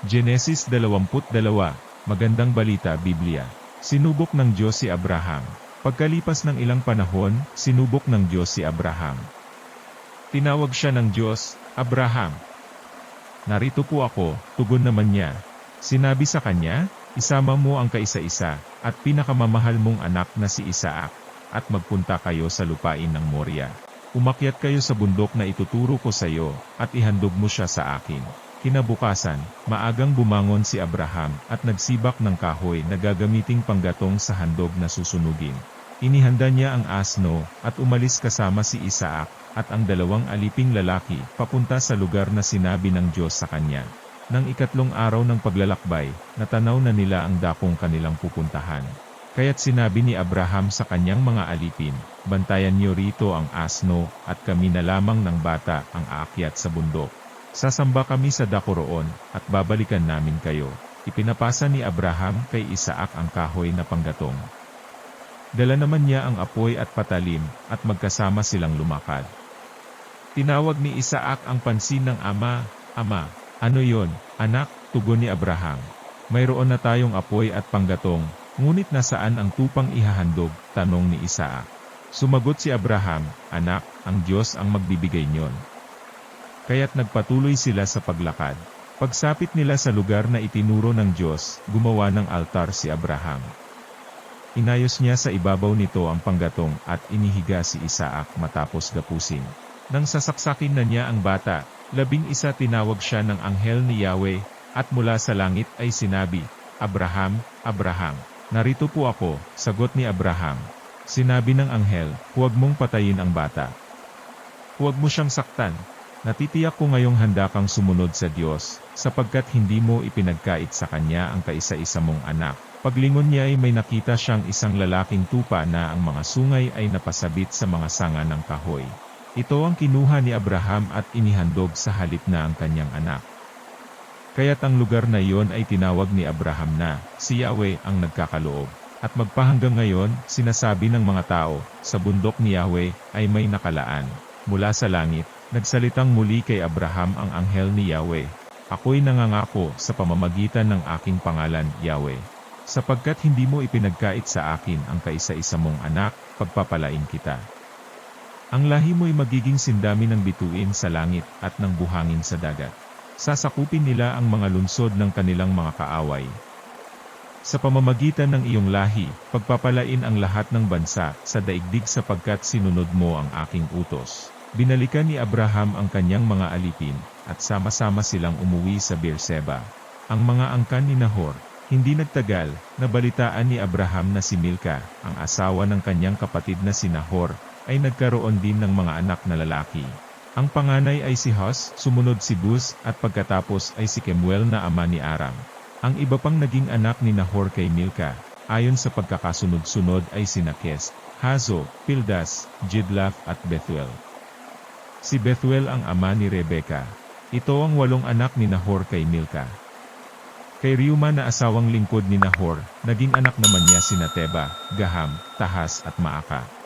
Genesis 22, Magandang Balita Biblia. Sinubok ng Diyos si Abraham. Pagkalipas ng ilang panahon, sinubok ng Diyos si Abraham. Tinawag siya ng Diyos, Abraham. Narito po ako, tugon naman niya. Sinabi sa kanya, isama mo ang kaisa-isa, at pinakamamahal mong anak na si Isaac, at magpunta kayo sa lupain ng Moria. Umakyat kayo sa bundok na ituturo ko sa iyo, at ihandog mo siya sa akin. Kinabukasan, maagang bumangon si Abraham at nagsibak ng kahoy na gagamiting panggatong sa handog na susunugin. Inihanda niya ang asno at umalis kasama si Isaac at ang dalawang aliping lalaki papunta sa lugar na sinabi ng Diyos sa kanya. Nang ikatlong araw ng paglalakbay, natanaw na nila ang dakong kanilang pupuntahan. Kaya't sinabi ni Abraham sa kanyang mga alipin, Bantayan niyo rito ang asno, at kami na lamang ng bata ang aakyat sa bundok. Sasamba kami sa dako roon, at babalikan namin kayo. Ipinapasa ni Abraham kay Isaac ang kahoy na panggatong. Dala naman niya ang apoy at patalim, at magkasama silang lumakad. Tinawag ni Isaac ang pansin ng ama, Ama, ano yon, anak, tugon ni Abraham. Mayroon na tayong apoy at panggatong, ngunit nasaan ang tupang ihahandog, tanong ni Isaac. Sumagot si Abraham, Anak, ang Diyos ang magbibigay niyon. Kaya't nagpatuloy sila sa paglakad. Pagsapit nila sa lugar na itinuro ng Diyos, gumawa ng altar si Abraham. Inayos niya sa ibabaw nito ang panggatong at inihiga si Isaac matapos gapusin. Nang sasaksakin na niya ang bata, labing isa tinawag siya ng anghel ni Yahweh, at mula sa langit ay sinabi, Abraham, Abraham. Narito po ako, sagot ni Abraham. Sinabi ng anghel, huwag mong patayin ang bata. Huwag mo siyang saktan. Natitiyak ko ngayong handa kang sumunod sa Diyos, sapagkat hindi mo ipinagkait sa Kanya ang kaisa-isa mong anak. Paglingon niya ay may nakita siyang isang lalaking tupa na ang mga sungay ay napasabit sa mga sanga ng kahoy. Ito ang kinuha ni Abraham at inihandog sa halip na ang kanyang anak. Kaya't ang lugar na iyon ay tinawag ni Abraham na, si Yahweh ang nagkakaloob. At magpahanggang ngayon, sinasabi ng mga tao, sa bundok ni Yahweh, ay may nakalaan. Mula sa langit, nagsalitang muli kay Abraham ang anghel ni Yahweh. Ako'y nangangako sa pamamagitan ng aking pangalan, Yahweh. Sapagkat hindi mo ipinagkait sa akin ang kaisa-isa mong anak, pagpapalain kita. Ang lahi mo'y magiging sindami ng bituin sa langit at ng buhangin sa dagat. Sasakupin nila ang mga lunsod ng kanilang mga kaaway. Sa pamamagitan ng iyong lahi, pagpapalain ang lahat ng bansa sa daigdig sapagkat sinunod mo ang aking utos. Binalikan ni Abraham ang kanyang mga alipin, at sama-sama silang umuwi sa Beerseba. Ang mga angkan ni Nahor, hindi nagtagal, nabalitaan ni Abraham na si Milka, ang asawa ng kanyang kapatid na si Nahor, ay nagkaroon din ng mga anak na lalaki. Ang panganay ay si Hus, sumunod si Buz, at pagkatapos ay si Kemuel na ama ni Aram. Ang iba pang naging anak ni Nahor kay Milka, ayon sa pagkakasunod-sunod ay si Nakes, Hazo, Pildas, Jidlaf at Bethuel. Si Bethuel ang ama ni Rebeka. Ito ang walong anak ni Nahor kay Milka. Kay Riuma na asawang lingkod ni Nahor, naging anak naman niya sina Teba, Gaham, Tahas at Maaka.